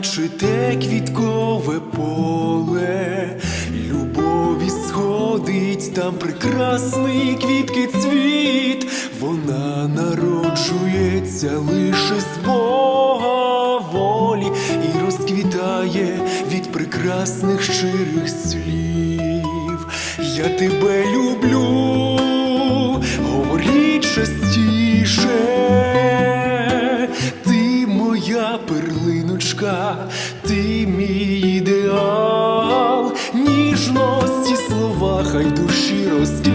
наче те квіткове поле, любові сходить там прекрасний квітки цвіт, вона народжується лише з Бога волі і розквітає від прекрасних щирих слів. Я тебе люблю, перлиночка, ти мій ідеал, ніжності слова, хай душі розквітнуть,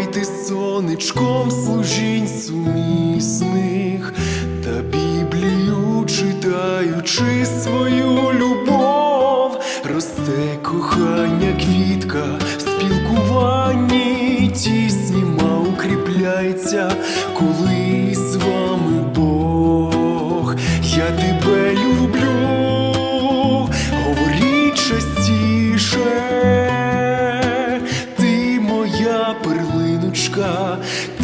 зігрівайте сонечком служінь сумісних. Та Біблію читаючи свою любов, росте кохання квітка, в спілкуванні тісні укріпляється, коли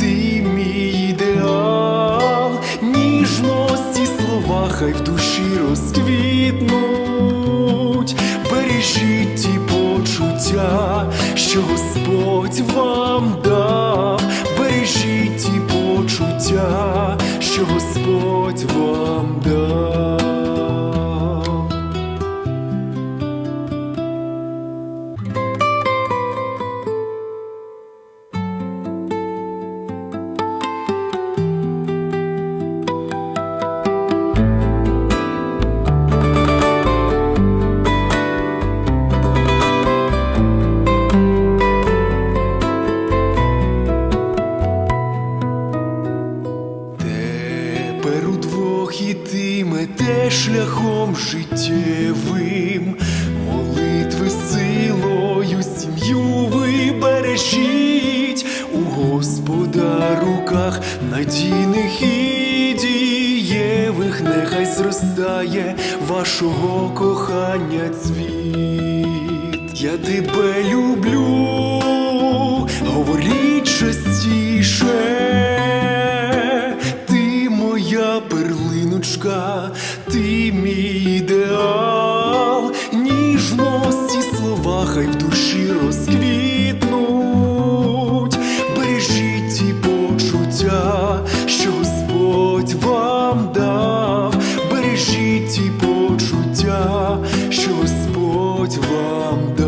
ти мій ідеал, ніжності слова, хай в душі розквітнуть, бережіть ті почуття, що Господь вам дав, бережіть ті почуття, що Господь вам дав. Удвох ітимете шляхом життєвим, молитви силою сім'ю ви бережіть у Господа руках надійних і дієвих, нехай зростає вашого кохання цвіт. Я тебе люблю, хай в душі розквітнуть, бережіть ті почуття, що Господь вам дав, бережіть ті почуття, що Господь вам дав.